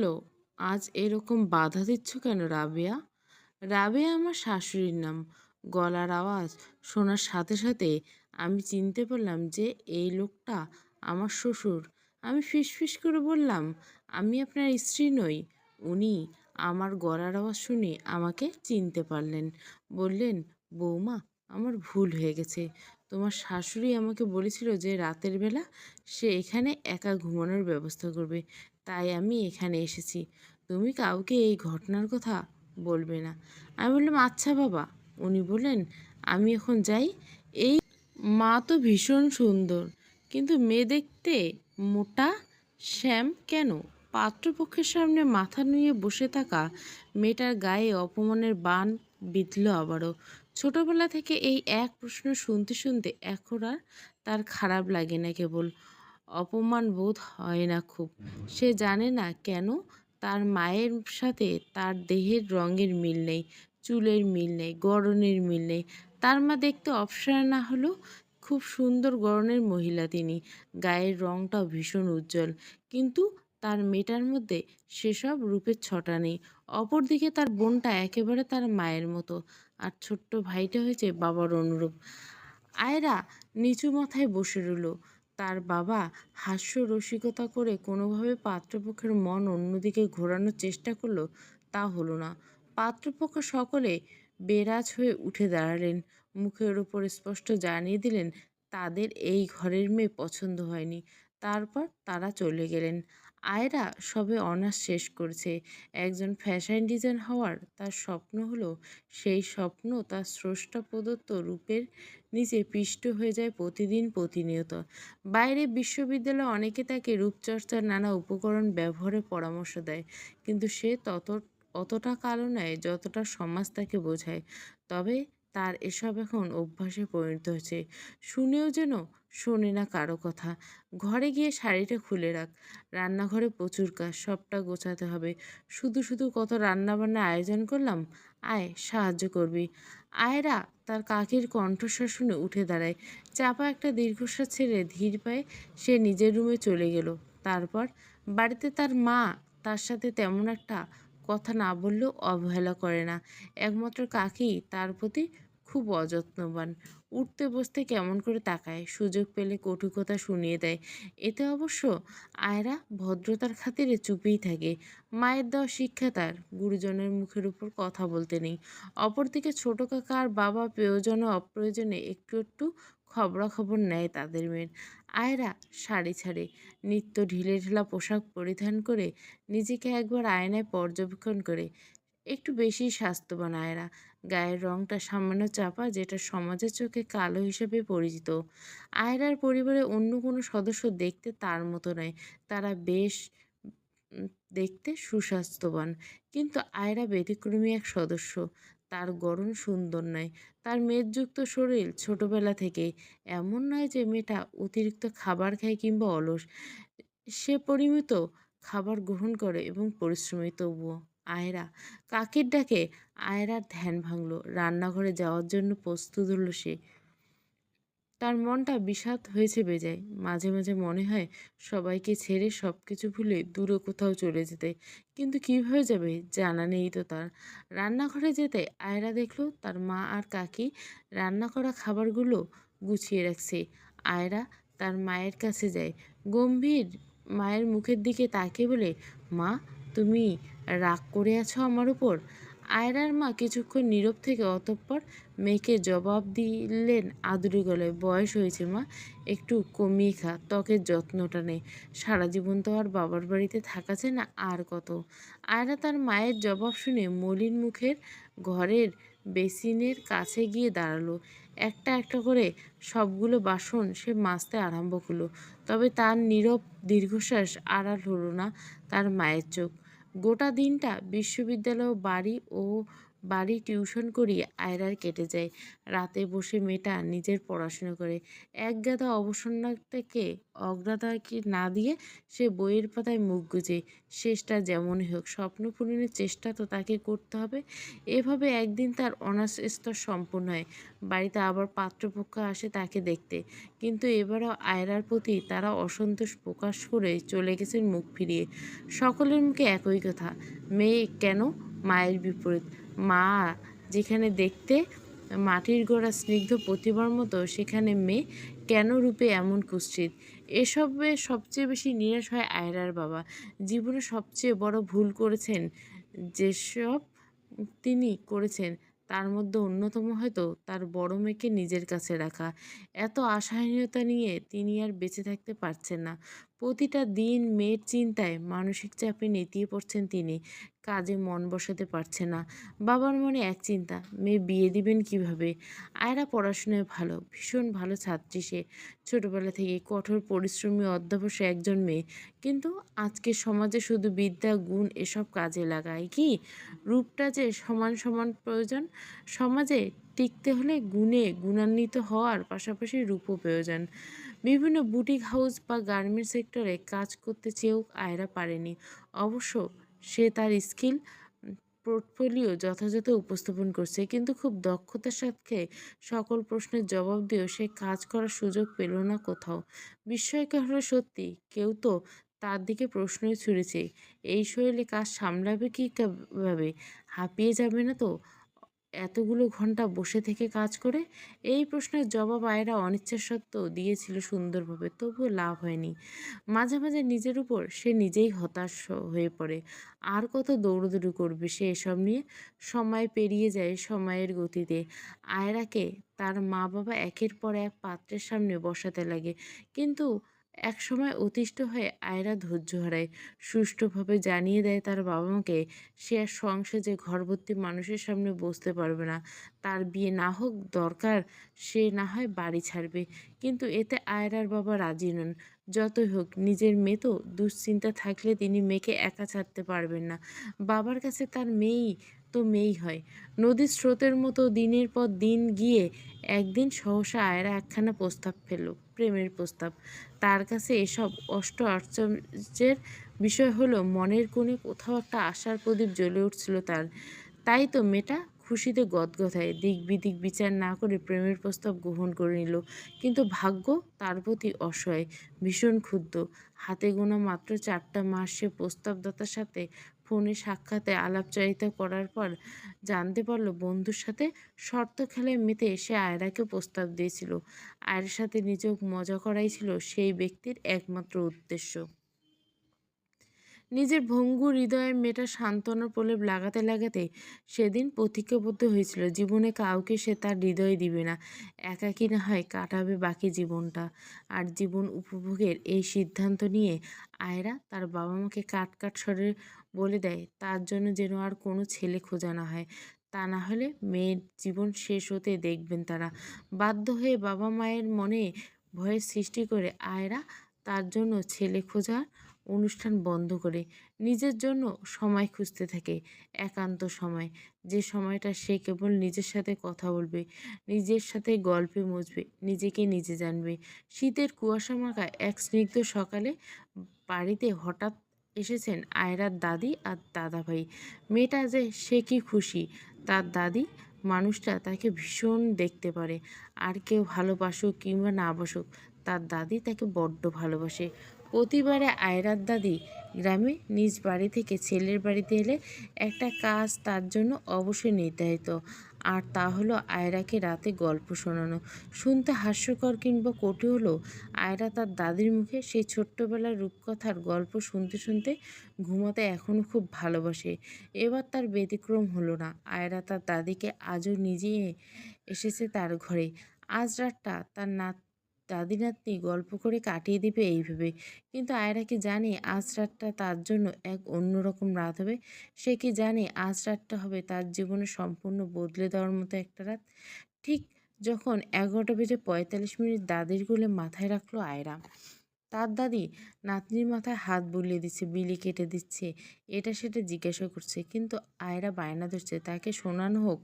হলো আজ এরকম বাধা দিচ্ছ কেন রাবেয়া? রাবেয়া আমার শাশুড়ির নাম। গলার আওয়াজ শোনার সাথে সাথে আমি চিনতে পারলাম যে এই লোকটা আমার শ্বশুর। আমি ফিসফিস করে বললাম, আমি আপনার স্ত্রী নই। উনি আমার গলার আওয়াজ শুনে আমাকে চিনতে পারলেন। বললেন, বৌমা, আমার ভুল হয়ে গেছে। তোমার শাশুড়ি আমাকে বলেছিল যে রাতের বেলা সে এখানে একা ঘুমানোর ব্যবস্থা করবে। তাই আমি এখানে এসেছি। তুমি কাউকে এই ঘটনার কথা বলবে না। আমি বললাম আচ্ছা বাবা। উনি বললেন, আমি এখন যাই। এই মা তো ভীষণ সুন্দর, কিন্তু মেয়ে দেখতে মোটা, শ্যাম কেন? পাত্রপক্ষের সামনে মাথা নুয়ে বসে থাকা মেয়েটার গায়ে অপমানের বান বিঁধল আবারও। ছোটবেলা থেকে এই এক প্রশ্ন শুনতে শুনতে এখন আর তার খারাপ লাগে না কেবল। অপমান বোধ হয় না খুব। সে জানে না কেন তার মায়ের সাথে তার দেহের রঙের মিল নেই, চুলের মিল নেই, গড়নের মিল নেই। তার মা দেখতে অপসরা না হলেও খুব সুন্দর গড়নের মহিলা তিনি। গায়ের রঙটাও ভীষণ উজ্জ্বল। কিন্তু তার মেয়েটার মধ্যে সেসব রূপের ছটা নেই। অপরদিকে তার বোনটা একেবারে তার মায়ের মতো। আর ছোট্ট ভাইটা হয়েছে বাবার অনুরূপ। আয়রা নিচু মাথায় বসে রইল। তার বাবা হাস্য রসিকতা করে কোনোভাবে পাত্রপক্ষের মন অন্যদিকে ঘোরানোর চেষ্টা করল, তা হলো না। পাত্রপক্ষ সকলে বেরাজ হয়ে উঠে দাঁড়ালেন। মুখের ওপর স্পষ্ট জানিয়ে দিলেন, তাদের এই ঘরের মেয়ে পছন্দ হয়নি। তারপর তারা চলে গেলেন। আয়রা সবে অনার্স শেষ করেছে। একজন ফ্যাশন ডিজাইন হওয়ার তার স্বপ্ন হলো, সেই স্বপ্ন তার স্রষ্টা প্রদত্ত রূপের নিচে পিষ্ট হয়ে যায় প্রতিদিন প্রতিনিয়ত। বাইরে বিশ্ববিদ্যালয়ে অনেকে তাকে রূপচর্চার নানা উপকরণ ব্যবহারের পরামর্শ দেয়, কিন্তু সে তত, অতটা কালো নয় যতটা সমাজ তাকে বোঝায়। তবে তার এসব এখন অভ্যাসে পরিণত হয়েছে। শুনেও যেন শোনে না কারও কথা। ঘরে গিয়ে শাড়িটা খুলে রাখ। রান্নাঘরে প্রচুর কাজ, সবটা গোছাতে হবে। শুধু শুধু কত রান্নাবান্না আয়োজন করলাম? আয়, সাহায্য করবি। আয়রা তার কাকির কণ্ঠস্বর শুনে উঠে দাঁড়ায়। চাপা একটা দীর্ঘশ্বাস ছেড়ে ধীর পায়ে সে নিজের রুমে চলে গেল। তারপর বাড়িতে তার মা তার সাথে তেমন একটা কথা না বললেও অবহেলা করে না। একমাত্র কাকি তার প্রতি খুব অযত্নবান। উঠতে বসতে কেমন করে তাকায়, সুযোগ পেলে কটু কথা শুনিয়ে দেয়। এতে অবশ্য আয়রা ভদ্রতার খাতিরে চুপেই থাকে। মায়ের দেওয়া শিক্ষা তার, গুরুজনের মুখের উপর কথা বলতে নেই। অপরদিকে ছোট কাকা আর বাবা প্রয়োজনে অপ্রয়োজনে একটু একটু খবরাখবর নেয় তাদের মেয়ের। আয়রা শাড়ি ছাড়ে, নিত্য ঢিলে ঢালা পোশাক পরিধান করে নিজেকে একবার আয়নায় পর্যবেক্ষণ করে। একটু বেশি স্বাস্থ্যবান আয়রা। গায়ের রংটা সামান্য চাপা, যেটা সমাজের চোখে কালো হিসেবে পরিচিত। আয়রার পরিবারে অন্য কোনো সদস্য দেখতে তার মতো নয়। তারা বেশ দেখতে সুস্বাস্থ্যবান। কিন্তু আয়রা ব্যতিক্রমী এক সদস্য। তার গরম সুন্দর নয়। তার মেদযুক্ত শরীর ছোটবেলা থেকে এমন নয় যে মেয়েটা অতিরিক্ত খাবার খায় কিংবা অলস। সে পরিমিত খাবার গ্রহণ করে এবং পরিশ্রমী তবুও। আয়রা। কাকের ডাকে আয়রার ধ্যান ভাঙল। রান্নাঘরে যাওয়ার জন্য প্রস্তুত হলো সে। তার মনটা বিষাদ হয়েছে বেজায়। মাঝে মাঝে মনে হয় সবাইকে ছেড়ে সব কিছু ভুলে দূরে কোথাও চলে যেতে। কিন্তু কীভাবে যাবে জানা নেই তো তার। রান্নাঘরে যেতে আয়রা দেখল তার মা আর কাকি রান্না করা খাবারগুলো গুছিয়ে রাখছে। আয়রা তার মায়ের কাছে যায়। গম্ভীর মায়ের মুখের দিকে তাকিয়ে বলে, মা তুমি রাগ করে আছো আমার উপর? আয়রার মা কিছুক্ষণ নীরব থেকে অতঃপর মেয়েকে জবাব দিলেন আদুরি গলায়, বয়স হয়েছে মা, একটু কমিয়ে খা, ত্বকের যত্নটা নে। সারা জীবন তো আর বাবার বাড়িতে থাকা যায় না আর কত। আয়রা তার মায়ের জবাব শুনে মলিন মুখের ঘরের বেসিনের কাছে গিয়ে দাঁড়াল। একটা একটা করে সবগুলো বাসন সে মাজতে আরম্ভ করল, তবে তার নীরব দীর্ঘশ্বাস আড়াল হলো না তার মায়ের চোখ। গোটা দিনটা বিশ্ববিদ্যালয় বাড়ি ও বাড়ি টিউশন করিয়ে আয়রার কেটে যায়। রাতে বসে মেয়েটা নিজের পড়াশোনা করে। এক গাদা অবসন্নতাকে অগ্রাধিকার না দিয়ে সে বইয়ের পাতায় মুখ গুজে। শেষটা যেমনই হোক, স্বপ্ন পূরণের চেষ্টা তো তাকে করতে হবে। এভাবে একদিন তার অনার্স স্তর সম্পূর্ণ হয়। বাড়িতে আবার পাত্রপক্ষ আসে তাকে দেখতে। কিন্তু এবারও আয়রার প্রতি তারা অসন্তোষ প্রকাশ করে চলে গেছেন মুখ ফিরিয়ে। সকলের মুখে একই কথা, মেয়ে কেন? মায়ের বিপরীত। মা যেখানে দেখতে মাটির গোড়া স্নিগ্ধ প্রতিভার মতো, সেখানে মেয়ে কেন রূপে এমন কুৎসিত এসবে সবচেয়ে বেশি নিরাশ হয় আয়রার বাবা। জীবনে সবচেয়ে বড় ভুল করেছেন যেসব তিনি করেছেন, তার মধ্যে অন্যতম হয়তো তার বড় মেয়েকে নিজের কাছে রাখা। এত আশাহীনতা নিয়ে তিনি আর বেঁচে থাকতে পারছেন না। প্রতিটা দিন মেয়ের চিন্তায় মানসিক চাপে নেতিয়ে পড়ছেন তিনি। কাজে মন বসাতে পারছে না। বাবার মনে এক চিন্তা, মেয়ে বিয়ে দিবেন কীভাবে? আয়রা পড়াশোনায় ভালো, ভীষণ ভালো ছাত্রী সে। ছোটবেলা থেকে কঠোর পরিশ্রমী অধ্যবসায় একজন মেয়ে। কিন্তু আজকে সমাজে শুধু বিদ্যা, গুণ এসব কাজে লাগায় কি? রূপটা যে সমান সমান প্রয়োজন, সমাজে টিকতে হলে গুণে গুণান্বিত হওয়ার পাশাপাশি রূপও প্রয়োজন। বিভিন্ন বুটিক হাউস বা গার্মেন্ট সেক্টরে কাজ করতে চেয়েও আয়রা পারেনি। অবশ্য সে তার স্কিল পোর্টফোলিও যথাযথ উপস্থাপন করছে। কিন্তু খুব দক্ষতার সাথে সকল প্রশ্নের জবাব দিয়েও সে কাজ করার সুযোগ পেল না কোথাও। বিস্ময়কর হলো সত্যি? কেউ তো তার দিকে প্রশ্নই ছুড়েছে। এই শৈলে কাজ সামলাবে কি ভাবে হাঁপিয়ে যাবে না তো? এতগুলো ঘণ্টা বসে থেকে কাজ করে? এই প্রশ্নের জবাব আয়রা অনিচ্ছা সত্ত্বেও দিয়েছিল সুন্দরভাবে, তবুও লাভ হয়নি। মাঝে মাঝে নিজের উপর সে নিজেই হতাশ হয়ে পড়ে। আর কত দৌড়দৌড়ি করবে সে এসব নিয়ে? সময় পেরিয়ে যায় সময়ের গতিতে। আয়রাকে তার মা বাবা একের পর এক পাত্রের সামনে বসাতে লাগে। কিন্তু একসময় অতিষ্ঠ হয়ে আয়রা ধৈর্য হারায়। সুষ্ঠুভাবে জানিয়ে দেয় তার বাবা মাকে সে আর সংসারে ঘরভর্তি মানুষের সামনে বসতে পারবে না। তার বিয়ে না হোক দরকার, সে না হয় বাড়ি ছাড়বে। কিন্তু এতে আয়রার বাবা রাজি নন। যতই হোক, নিজের মেয়ে তো দুশ্চিন্তা থাকলে তিনি মেয়েকে একা ছাড়তে পারবেন না। বাবার কাছে তার মেয়েই তো মেয়েই হয়। নদীর স্রোতের মতো দিনের পর দিন গিয়ে একদিন সহসা আয়রা একখানা প্রস্তাব ফেলল, প্রেমের প্রস্তাব। তার কাছে এসব অষ্ট আশ্চর্যের বিষয় হলো, মনের কোণে কোথাও একটা আশার প্রদীপ জ্বলে উঠছিল তার। তাই তো মেয়েটা খুশিতে গদগদায় দিক বিদিক বিচার না করে প্রেমের প্রস্তাব গ্রহণ করে নিল। কিন্তু ভাগ্য তার প্রতি অসহায়, ভীষণ ক্ষুব্ধ। হাতে গোনা মাত্র চারটা মাস সে প্রস্তাবদাতার সাথে ফোনে সাক্ষাতে আলাপচারিতা করার পর জানতে পারল বন্ধুর সাথে শর্ত খেলায় মেতে সে আয়রাকে প্রস্তাব দিয়েছিল। আয়ের সাথে নিজেও মজা করাই ছিল সেই ব্যক্তির একমাত্র উদ্দেশ্য। নিজের ভঙ্গু হৃদয়ের মেয়েটা সান্ত্বনার প্রলেপ লাগাতে লাগাতে সেদিন প্রতিজ্ঞাবদ্ধ হয়েছিল। জীবনে কাউকে সে তার হৃদয় দিবে না। একাকি না হয় কাটাবে বাকি জীবনটা। আর জীবন উপভোগের এই সিদ্ধান্ত নিয়ে আয়রা তার বাবা মাকে কাট কাট স্বরে বলে দেয়, তার জন্য যেন আর কোনো ছেলে খোঁজা না হয়। তা না হলে মেয়ের জীবন শেষ হতে দেখবেন তারা। বাধ্য হয়ে বাবা মায়ের মনে ভয়ের সৃষ্টি করে আয়রা তার জন্য ছেলে খোঁজার অনুষ্ঠান বন্ধ করে নিজের জন্য সময় খুঁজতে থাকে, একান্ত সময়। যে সময়টা সে কেবল নিজের সাথে কথা বলবে, নিজের সাথে গল্পে মজবে, নিজেকে নিজে জানবে। শীতের কুয়াশা মাখা এক স্নিগ্ধ সকালে বাড়িতে হঠাৎ এসেছেন আয়রার দাদি আর দাদা ভাই মেয়েটা যে সে কি খুশি, তার দাদি, মানুষটা তাকে ভীষণ দেখতে পারে। আর কেউ ভালোবাসুক কিংবা না বাসুক, তার দাদি তাকে বড্ড ভালোবাসে। প্রতিবারে আয়রার দাদি গ্রামে নিজ বাড়ি থেকে ছেলের বাড়িতে এলে একটা কাজ তার জন্য অবশ্যই নির্ধারিত। আর তা হলো আয়রাকে রাতে গল্প শোনানো। শুনতে হাস্যকর কিংবা কটু হলো আয়রা তার দাদির মুখে সেই ছোট্টবেলার রূপকথার গল্প শুনতে শুনতে ঘুমাতে এখনও খুব ভালোবাসে। এবার তার ব্যতিক্রম হলো না। আয়রা তার দাদিকে আজও নিজে এসেছে তার ঘরে। আজ রাতটা তার নাত দাদি নাতনি গল্প করে কাটিয়ে দিবে এইভাবে কিন্তু আয়রা কি জানে আজ রাতটা তার জন্য এক অন্যরকম রাত হবে? সে কি জানে আজ রাতটা হবে তার জীবনে সম্পূর্ণ বদলে দেওয়ার মতো একটা রাত? ঠিক যখন এগারোটা বেজে পঁয়তাল্লিশ মিনিট দাদির কোলে মাথায় রাখল আয়রা। তার দাদি নাতনির মাথায় হাত বুলিয়ে দিচ্ছে, বিলি কেটে দিচ্ছে। এটা সেটা জিজ্ঞাসা করছে। কিন্তু আয়রা বায়না ধরছে, তাকে শোনানো হোক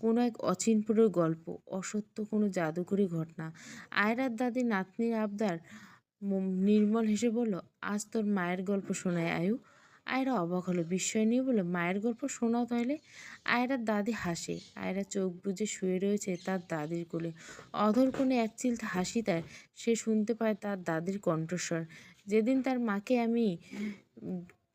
কোনো এক অচিনপুরের গল্প, অসত্য কোনো জাদুকরি ঘটনা। আয়রার দাদি নাতনির আবদার নির্মল হেসে বলল, আজ তোর মায়ের গল্প শোনায়, আয়ু। আয়রা অবাক হলো। বিস্ময় নিয়ে বলল, মায়ের গল্প শোনাও তাহলে আয়রার দাদি হাসে। আয়রা চোখ বুজে শুয়ে রয়েছে তার দাদির কোলে। অধর কোণে এক চিলতে হাসি তার। সে শুনতে পায় তার দাদির কণ্ঠস্বর। যেদিন তার মাকে আমি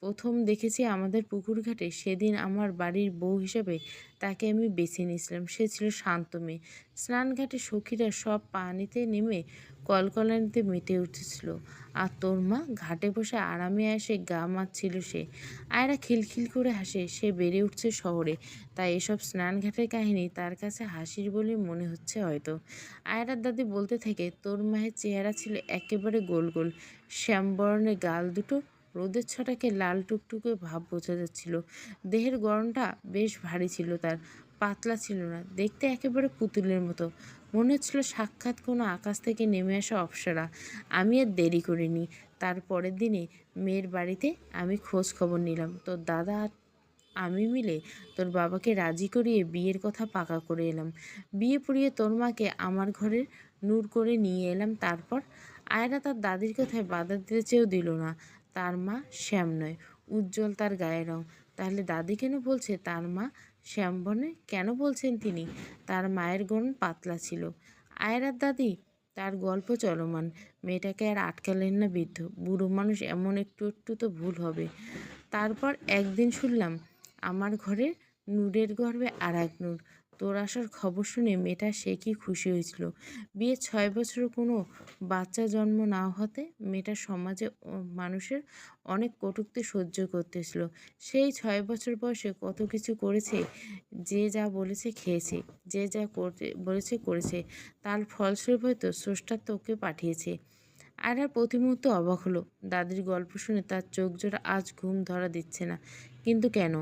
প্রথম দেখেছি আমাদের পুকুর ঘাটে সেদিন আমার বাড়ির বউ হিসেবে তাকে আমি বেছে নিয়েছিলাম। সে ছিল শান্ত মেয়ে। স্নানঘাটে সখীরা সব পানিতে নেমে কলকলানিতে মেতে উঠেছিল। আর তোর মা ঘাটে বসে আরামে এসে গা মারছিল সে। আয়রা খিলখিল করে হাসে, সে বেড়ে উঠছে শহরে। তাই এসব স্নানঘাটের কাহিনী তার কাছে হাসির বলে মনে হচ্ছে হয়তো। আয়রার দাদি বলতে থাকে, তোর মায়ের চেহারা ছিল একেবারে গোল গোল। শ্যামবরণের গাল দুটো রোদের ছটাকে লাল টুকটুকে ভাব বোঝা যাচ্ছিল। দেহের গরমটা বেশ ভারী ছিল, তার পাতলা ছিল না, দেখতে একেবারে পুতুলের মতো। মনে হচ্ছিল সাক্ষাৎ কোনো আকাশ থেকে নেমে আসা অপ্সরা। আমি আর দেরি করিনি। তার পরের দিনে মেয়ের বাড়িতে আমি খোঁজ খবর নিলাম। তোর দাদা আর আমি মিলে তোর বাবাকে রাজি করিয়ে বিয়ের কথা পাকা করে এলাম। বিয়ে পড়িয়ে তোর মাকে আমার ঘরের নূর করে নিয়ে এলাম। তারপর আয়রা তার দাদির কথায় বাধা দিতে চেয়েও দিল না। তার মা শ্যাম নয়। উজ্জ্বল তার গায়ের রং। তাহলে দাদি কেন বলছে তার মা শ্যামবনে কেন বলছেন তিনি? তার মায়ের গণ পাতলা ছিল। আয়রার দাদি, তার গল্প চলমান। মেয়েটাকে আর আটকালেন না বৃদ্ধ। বুড়ো মানুষ এমন একটু একটু তো ভুল হবে। তারপর একদিন শুনলাম, আমার ঘরে নূরের গর্ভে আর এক নূর। তোর আসার খবর শুনে মেয়েটা সে কি খুশি হয়েছিল? বিয়ে ছয় বছর কোনো বাচ্চা জন্ম না হতে মেয়েটা সমাজে মানুষের অনেক কটূক্তি সহ্য করতেছিল। সেই ছয় বছর বয়সে কত কিছু করেছে, যে যা বলেছে খেয়েছে, যে যা করতে বলেছে করেছে, তার ফলস্বরূপ হয়তো স্রষ্টা তোকে পাঠিয়েছে। আর আর প্রতি মুহূর্তে অবাক হলো। দাদির গল্প শুনে তার চোখ জোড়া আজ ঘুম ধরা দিচ্ছে না। কিন্তু কেন?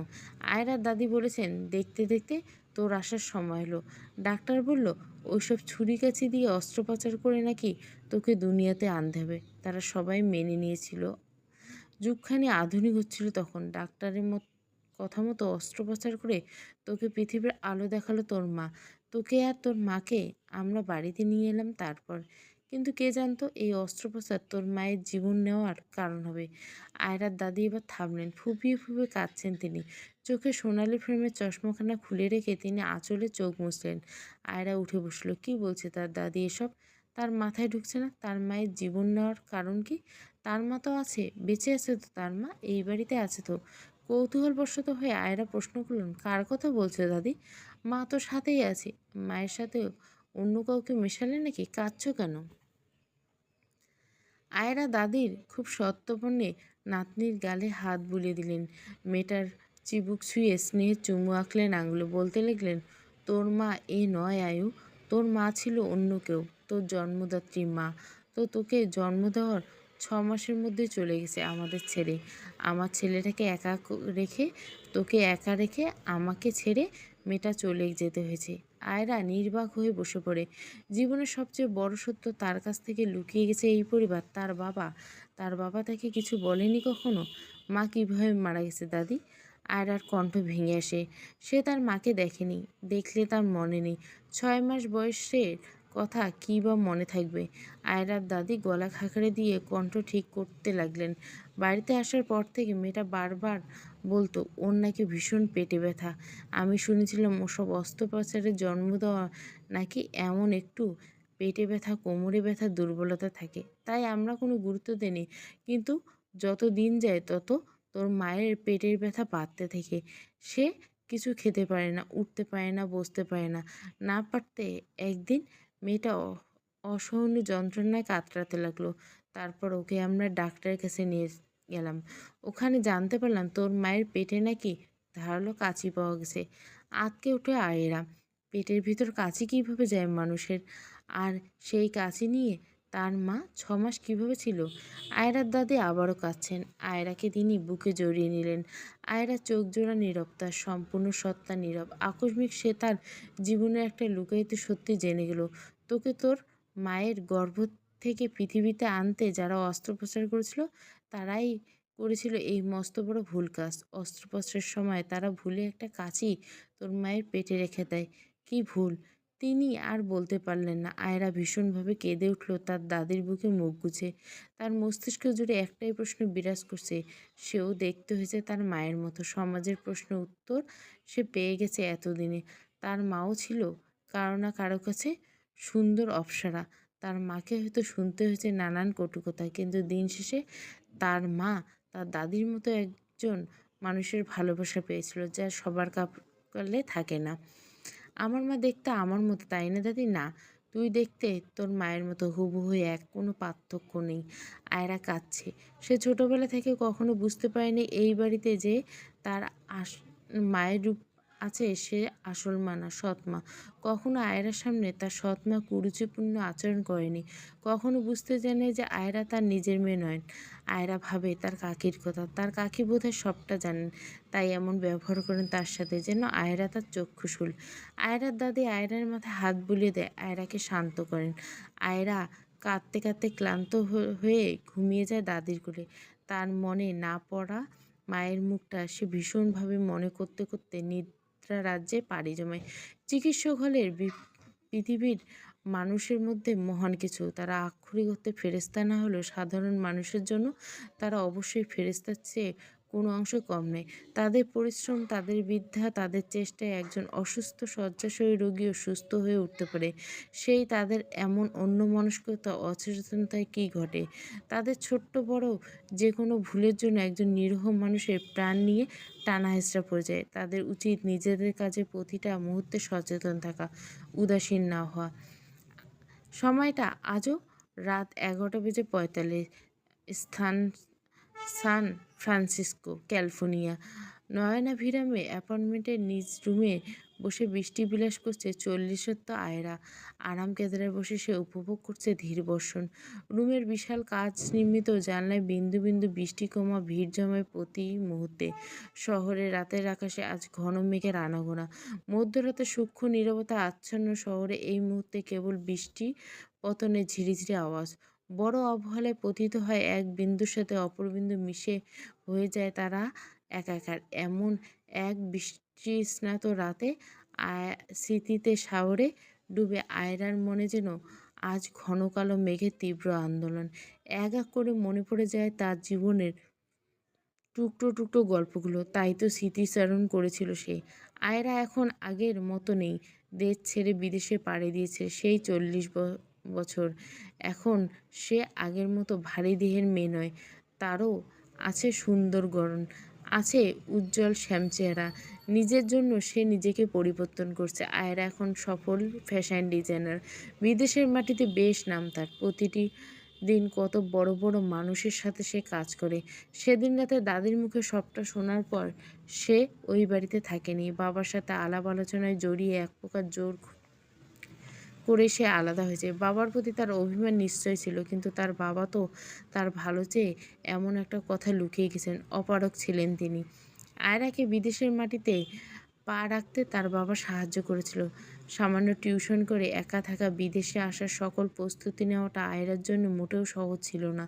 আয়রার দাদি বলেছেন, দেখতে দেখতে তোর আসার সময় হলো। ডাক্তার বলল, ওইসব ছুরি কাছি দিয়ে অস্ত্রোপচার করে নাকি তোকে দুনিয়াতে আনতে হবে? তারা সবাই মেনে নিয়েছিল। যুগখানি আধুনিক হচ্ছিল তখন। ডাক্তারের মত, কথা মতো অস্ত্রোপচার করে তোকে পৃথিবীর আলো দেখাল তোর মা। তোকে আর তোর মাকে আমরা বাড়িতে নিয়ে এলাম তারপর। কিন্তু কে জানতো এই অস্ত্রোপচার তোর মায়ের জীবন নেওয়ার কারণ হবে। আয়রার দাদি এবার থামলেন। ফুপিয়ে ফুপিয়ে কাঁদছেন তিনি। চোখে সোনালি ফ্রেমের চশমাখানা খুলে রেখে তিনি আঁচলে চোখ মুছলেন। আয়রা উঠে বসল, কি বলছে তার দাদি এসব? তার মাথায় ঢুকছে না? তার মায়ের জীবন নেওয়ার কারণ কি? তার মা তো আছে, বেঁচে আছে তো তার মা? এই বাড়িতে আছে তো? কৌতূহলবশত হয়ে আয়রা প্রশ্ন করলেন, কার কথা বলছে দাদি? মা তো সাথেই আছে। মায়ের সাথেও অন্য কাউকে মেশালে নাকি? কাঁদছো কেন? আয়রা দাদির খুব সত্যপণ্যে নাতনির গালে হাত বুলিয়ে দিলেন। মেয়েটার চিবুক ছুঁয়ে স্নেহের চুমু আঁকলেন আঙুলে, বলতে লাগলেন, তোর মা এ নয় আয়ু, তোর মা ছিল অন্য কেউ, তোর জন্মদাত্রী মা। তো তোকে জন্ম দেওয়ার ছ মাসের মধ্যে চলে গেছে আমাদের ছেড়ে। আমার ছেলেটাকে একা রেখে, তোকে একা রেখে আমাকে ছেড়ে মেয়েটা চলে যেতে হয়েছে। আয়রা নির্বাক হয়ে বসে পড়ে। জীবনের সবচেয়ে বড় সত্য তার কাছ থেকে লুকিয়ে গেছে এই পরিবার। তার বাবা তার বাবা তাকে কিছু বলেনি কখনো? মা কীভাবে মারা গেছে, দাদি? আয়রার কণ্ঠ ভেঙে আসে। সে তার মাকে দেখেনি, দেখলে তার মনে নেই। ছয় মাস বয়সের কথা কী বা মনে থাকবে? আয়রার দাদি গলা খাঁকড়ে দিয়ে কণ্ঠ ঠিক করতে লাগলেন। বাড়িতে আসার পর থেকে মেয়েটা বারবার বলতো, ওর নাকি ভীষণ পেটে ব্যথা। আমি শুনেছিলাম ওসব অস্ত্রোপচারের জন্ম দেওয়া নাকি এমন একটু পেটে ব্যথা, কোমরে ব্যথা, দুর্বলতা থাকে। তাই আমরা কোনো গুরুত্ব দিইনি। কিন্তু যত দিন যায় তত তোর মায়ের পেটের ব্যথা বাড়তে থাকে। সে কিছু খেতে পারে না, উঠতে পারে না, বসতে পারে না। না পারতে একদিন মেয়েটা অসহনীয় যন্ত্রণায় কাতরাতে লাগল। তারপর ওকে আমরা ডাক্তারের কাছে নিয়ে গেলাম। ওখানে জানতে পারলাম তোর মায়ের পেটে নাকি ধারালো কাঁচি পাওয়া গেছে। আতকে উঠে আয়েরা। পেটের ভিতর কাঁচি কীভাবে যায় মানুষের? আর সেই কাঁচি নিয়ে তার মা ছ মাস কীভাবে ছিল? আয়রার দাদি আবারও কাঁদছেন। আয়রাকে তিনি বুকে জড়িয়ে নিলেন। আয়রা চোখ জোড়া নীরব, তার সম্পূর্ণ সত্তা নীরব। আকস্মিক সে তার জীবনের একটা লুকায়িত সত্যি জেনে গেল। তোকে তোর মায়ের গর্ভ থেকে পৃথিবীতে আনতে যারা অস্ত্রোপচার করেছিল, তারাই করেছিল এই মস্ত বড় ভুল কাজ। অস্ত্রোপচারের সময় তারা ভুলে একটা কাঁচি তোর মায়ের পেটে রেখে দেয়। কি ভুল? তিনি আর বলতে পারলেন না। আয়রা ভীষণভাবে কেঁদে উঠল, তার দাদির বুকে মুখ গুছে তার মস্তিষ্ক জুড়ে একটাই প্রশ্ন বিরাজ করছে, সেও দেখতে হয়েছে তার মায়ের মতো। সমাজের প্রশ্ন উত্তর সে পেয়ে গেছে এতদিনে। তার মাও ছিল কারও না কারও কাছে সুন্দর অপ্সরা। তার মাকে হয়তো শুনতে হয়েছে নানান কটুকতা, কিন্তু দিন শেষে তার মা তার দাদির মতো একজন মানুষের ভালোবাসা পেয়েছিল, যা সবার কালে থাকে না। আমার মা দেখতে আমার মতো তাই না দাদি? না, তুই দেখতে তোর মায়ের মতো হুবু হয়ে এক কোনো পার্থক্য নেই। আয়রা কাঁদছে। সে ছোটবেলা থেকে কখনো বুঝতে পারেনি এই বাড়িতে যে তার আস, মায়ের রূপ আছে সে আসল মা না সৎ মা। কখনো আয়রার সামনে তার সৎ মা কুরুচিপূর্ণ আচরণ করেনি। কখনো বুঝতে জানে যে আয়রা তার নিজের মেয়ে নয়। আয়রা ভাবে তার কাকির কথা, তার কাকি বোধহয় সবটা জানেন, তাই এমন ব্যবহার করেন তার সাথে যেন আয়রা তার চক্ষুশুল। আয়রার দাদি আয়রার মাথায় হাত বুলিয়ে দেয়, আয়রাকে শান্ত করেন। আয়রা কাঁদতে কাঁদতে ক্লান্ত হয়ে ঘুমিয়ে যায় দাদির কোলে। তার মনে না পড়া মায়ের মুখটা সে ভীষণভাবে মনে করতে করতে নিদ্রা রাজ্যে পাড়ি জমায়। চিকিৎসক হলের পৃথিবীর মানুষের মধ্যে মহান কিছু। তারা আক্ষরিক অর্থে ফেরেস্তা না হলেও সাধারণ মানুষের জন্য তারা অবশ্যই ফেরেস্তার চেয়ে কোনো অংশ কম নেই তাদের পরিশ্রম, তাদের বিদ্যা, তাদের চেষ্টায় একজন অসুস্থ, শয্যাশয়ী রোগীও সুস্থ হয়ে উঠতে পারে। সেই তাদের এমন অন্য মনস্কতা অচেতনতায় কী ঘটে? তাদের ছোট্ট বড় যে কোনো ভুলের জন্য একজন নিরীহ মানুষের প্রাণ নিয়ে টানা হেঁচড়া পড়ে যায়। তাদের উচিত নিজেদের কাজে প্রতিটা মুহূর্তে সচেতন থাকা, উদাসীন না হওয়া। সময়টা আজও রাত এগারোটা বেজে পঁয়তাল্লিশ। স্থান সান ফ্রান্সিসকো, ক্যালিফোর্নিয়া। নয়না ভিরামে অ্যাপার্টমেন্টের নিজ রুমে বসে বৃষ্টি বিলাস করছে চল্লিশত্ব আয়রা। আরাম কেদারায় বসে সে উপভোগ করছে ধীর বর্ষণ। রুমের বিশাল কাজ নির্মিত জানলায় বিন্দু বিন্দু বৃষ্টি কমা ভিড় জমায় প্রতি মুহূর্তে। শহরে রাতের আকাশে আজ ঘন মেঘের আনাগোনা। মধ্যরাতে সূক্ষ্ম নীরবতা আচ্ছন্ন শহরে এই মুহূর্তে কেবল বৃষ্টি, পতনের ঝিরিঝিরি আওয়াজ। বড় অবহেলায় পতিত হয় এক বিন্দুর সাথে অপর বিন্দু মিশে হয়ে যায় তারা একাকার। এমন এক বৃষ্টিস্নাত রাতে স্মৃতিতে শাওরে ডুবে আয়রার মনে যেন আজ ঘন কালো মেঘের তীব্র আন্দোলন। এক এক করে মনে পড়ে যায় তার জীবনের টুকটো টুকটো গল্পগুলো। তাই তো স্মৃতিচারণ করেছিল সে। আয়রা এখন আগের মতো নেই। দেশ ছেড়ে বিদেশে পাড়ি দিয়েছে। সেই চল্লিশ বছর। এখন সে আগের মতো ভারী দেহের মেয়ে নয়, তারও আছে সুন্দর গড়ন, আছে উজ্জ্বল শ্যামচেহারা নিজের জন্য সে নিজেকে পরিবর্তন করছে। আয়রা এখন সফল ফ্যাশন ডিজাইনার। বিদেশের মাটিতে বেশ নাম তার। প্রতিটি দিন কত বড় বড় মানুষের সাথে সে কাজ করে। সেদিন রাতে দাদির মুখে সবটা শোনার পর সে ওই বাড়িতে থাকেনি। বাবার সাথে আলাপ আলোচনায় জড়িয়ে এক প্রকার জোর করে সে আলাদা হয়েছে। বাবার প্রতি তার অভিমান নিশ্চয় ছিল, কিন্তু তার বাবা তো তার ভালো চেয়ে এমন একটা কথা লুকিয়ে গেছেন অপারক ছিলেন তিনি। আয়রাকে বিদেশের মাটিতে পা রাখতে তার বাবা সাহায্য করেছিল। সামান্য টিউশন করে একা থাকা বিদেশে আসার সকল প্রস্তুতি নেওয়াটা আয়রার জন্য মোটেও সহজ ছিল না।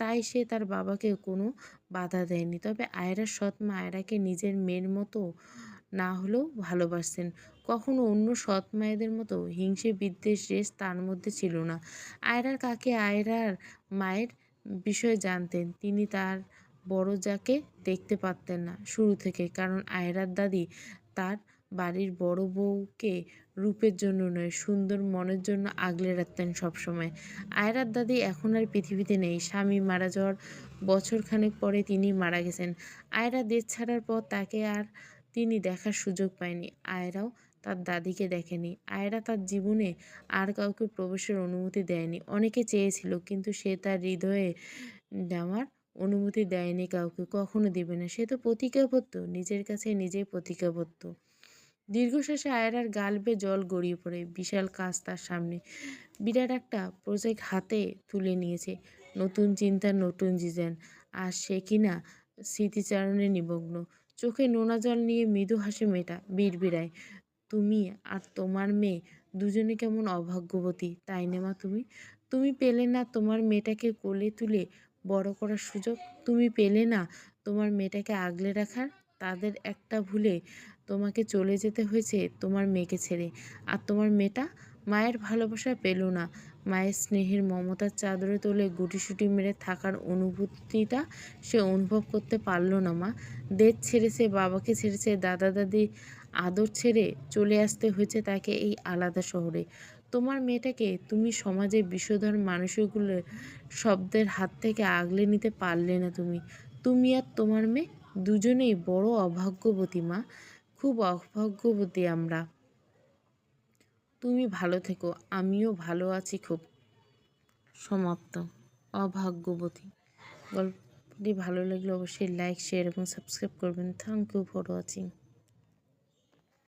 তাই সে তার বাবাকে কোনো বাধা দেয়নি। তবে আয়রার সৎ মা আয়রাকে নিজের মেয়ের মতো না হলেও ভালোবাসতেন। কখনো অন্য সৎ মায়েদের মতো হিংসে বিদ্বেষ রেস তার মধ্যে ছিল না। আয়রার কাকে আয়রার মায়ের বিষয়ে জানতেন, তিনি তার বড় যাকে দেখতে পারতেন না শুরু থেকে, কারণ আয়রার দাদি তার বাড়ির বড় বউকে রূপের জন্য নয়, সুন্দর মনের জন্য আগলে রাখতেন সবসময়। আয়রার দাদি এখন আর পৃথিবীতে নেই। স্বামী মারা যাওয়ার বছরখানেক পরে তিনি মারা গেছেন। আয়রা দেশ ছাড়ার পর তাকে আর তিনি দেখার সুযোগ পায়নি। আয়রাও তার দাদিকে দেখেনি। আয়রা তার জীবনে আর কাউকে প্রবেশের অনুমতি দেয়নি। অনেকে চেয়েছিল, কিন্তু সে তার হৃদয়ে নেওয়ার অনুমতি দেয়নি কাউকে, কখনো দেবে না। সে তো প্রতিজ্ঞাবদ্ধ, নিজের কাছে নিজেই প্রতিজ্ঞাবদ্ধ। দীর্ঘশ্বাসে আয়রার গাল বেয়ে জল গড়িয়ে পড়ে। বিশাল কাজ তার সামনে। বিরাট একটা প্রজেক্ট হাতে তুলে নিয়েছে। নতুন চিন্তা নতুন ডিজাইন। আর সে কিনা স্মৃতিচারণে নিমগ্ন। চোখে নোনা জল নিয়ে মৃদু হাসে মেয়েটা। বিড়বিড়ায়, তুমি আর তোমার মেয়ে দুজনে কেমন অভাগ্যবতী, তাই নে মা তুমি? তুমি পেলে না তোমার মেয়েটাকে কোলে তুলে বড় করার সুযোগ? তুমি পেলে না তোমার মেয়েটাকে আগলে রাখার? তাদের একটা ভুলে তোমাকে চলে যেতে হয়েছে তোমার মেয়েকে ছেড়ে। আর তোমার মেয়েটা মায়ের ভালোবাসা পেল না। মায়ের স্নেহের মমতার চাদরে তোলে গুটিসুটি মেরে থাকার অনুভূতিটা সে অনুভব করতে পারল না মা। দেশ ছেড়েছে বাবাকে ছেড়েছে দাদা দাদি আদর ছেড়ে চলে আসতে হয়েছে তাকে এই আলাদা শহরে। তোমার মেয়েটাকে তুমি সমাজে বিষধর মানুষগুলো শব্দের হাত থেকে আগলে নিতে পারলে না তুমি। তুমি আর তোমার মেয়ে দুজনেই বড় অভাগ্যবতী মা। খুব অভাগ্যবতী আমরা। তুমি ভালো থেকো, আমিও ভালো আছি খুব। সমাপ্ত। অভাগ্যবতী। গল্পটি ভালো লাগলে অবশ্যই লাইক শেয়ার এবং সাবস্ক্রাইব করবেন। Thank you for watching